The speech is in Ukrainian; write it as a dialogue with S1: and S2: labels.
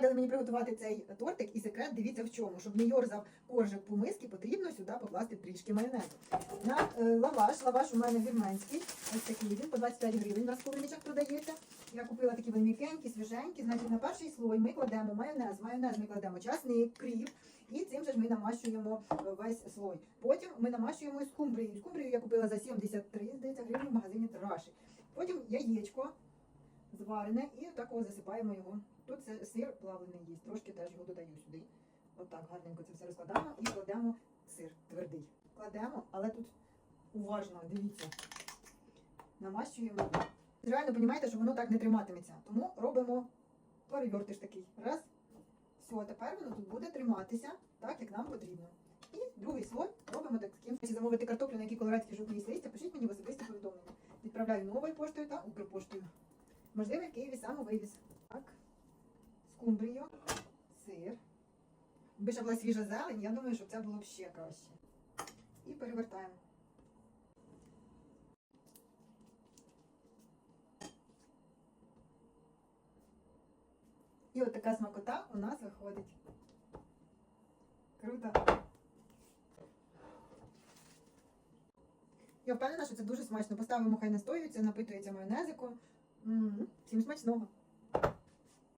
S1: порадили мені приготувати цей тортик, і секрет дивіться в чому. Щоб не йорзав коржик по миски, потрібно сюди покласти трішки майонезу. На е, лаваш, лаваш у мене вірменський, ось такий він по 25 гривень в розкупленичах продається. Я купила такі вони м'якенькі, свіженькі. Значить, на перший слой ми кладемо майонез, майонез ми кладемо часник, кріп, і цим же ж ми намащуємо е, весь слой. Потім ми намащуємо скумбрію. Скумбрію я купила за 73, здається, гривень в магазині Траші. Потім яєчко зварене і такого засипаємо його. Тут це сир плавлений є, трошки теж його додаю сюди. Отак гарненько це все розкладаємо і кладемо сир твердий. Кладемо, але тут уважно, дивіться, намащуємо. Реально розумієте, що воно так не триматиметься. Тому робимо перевертиш такий. Раз. Все, тепер воно тут буде триматися так, як нам потрібно. І другий слой робимо таким. Якщо замовити картоплю, на якій колорадські жовтні листя, пишіть мені в особисті повідомлення. Відправляю новою поштою та Укрпоштою. Можливо, в Києві самовивіз. Так. Скумбрію, сир. Якби ще була свіжа зелень, я думаю, що це було б ще краще. І перевертаємо. І от така смакота у нас виходить. Круто. Я впевнена, що це дуже смачно. Поставимо, хай настоюється, напитується майонезиком. М, Всім смачного!